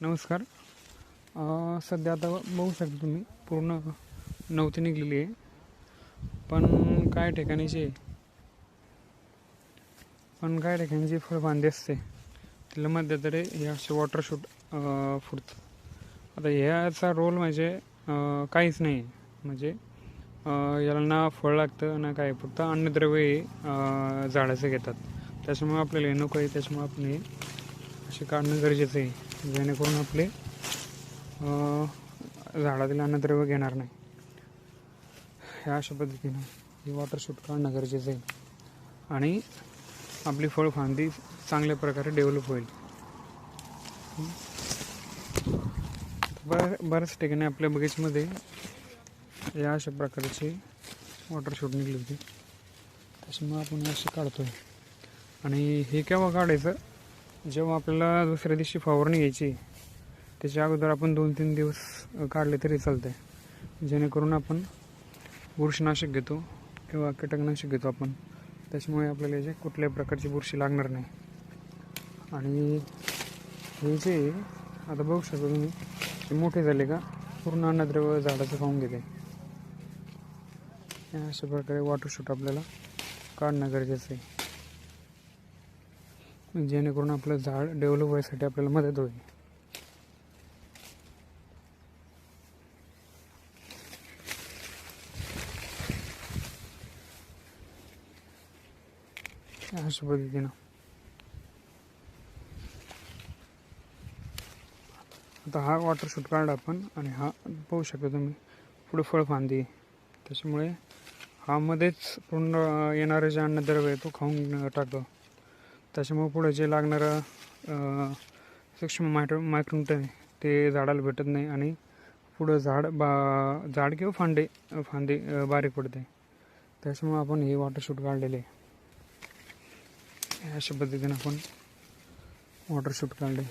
नमस्कार. सध्या आता बघू शकता तुम्ही पूर्ण नवती निघलेली आहे. पण काय ठिकाणीचे पण काय ठिकाणी जी फळबांधी असते? तिला मध्यतरी हे असे वॉटर शूट फुटतं आता ह्याचा रोल म्हणजे काहीच नाही. म्हणजे याला ना फळ लागतं ना काय. फक्त अन्नद्रव्य हे, झाडाचं घेतात. त्याच्यामुळे आपल्याला नको आहे त्याच्यामुळे आपण हे असे काढणं गरजेचं आहे. जेणेकरून आपले झाडातील अन्नद्रव्य घेणार नाही. ह्या अशा पद्धतीनं ही वॉटर शूट काढणं गरजेचं आहे. आणि आपली फळफांदी चांगल्या प्रकारे डेव्हलप होईल. बर बऱ्याच ठिकाणी आपल्या बगीचमध्ये या अशा प्रकारची वॉटर शूट निघली होती. त्याच्यामुळे आपण असे काढतो आहे आणि हे केव्हा काढायचं? जेव्हा आपल्याला दुसऱ्या दिवशी फवारणी घ्यायची त्याच्या अगोदर आपण दोन तीन दिवस काढले तरी चालते जेणेकरून आपण बुरशीनाशक घेतो किंवा कीटकनाशक घेतो आपण. त्याच्यामुळे आपल्याला याचे कुठल्याही प्रकारची बुरशी लागणार नाही. आणि हे जे आहे, आता बघू शकता तुम्ही ते मोठे झाले का पूर्ण अन्नद्रव्य झाडाचं खाऊन घेते अशा प्रकारे वॉटर शूट आपल्याला काढणं गरजेचं आहे. जेणेकरून आपलं झाड डेव्हलप व्हायसाठी आपल्याला मदत होईल. अशा पद्धतीनं. आता हा वॉटर शूट काढला आपण आणि हा पाहू शकता तुम्ही पुढे फळ फांदी. त्याच्यामुळे हा मध्येच पूर्ण येणारे जे अन्नद्रव्य आहे तो खाऊन टाकतो. त्याच्यामुळे पुढे जे लागणारं सूक्ष्म मायक्रो मायक्रोट आहे ते झाडाला भेटत नाही आणि पुढं झाड बा झाड किंवा फांदे फांदे बारीक पडते. त्याच्यामुळे आपण हे वॉटरशूट काढलेले आहे. अशा पद्धतीने आपण वॉटरशूट काढले.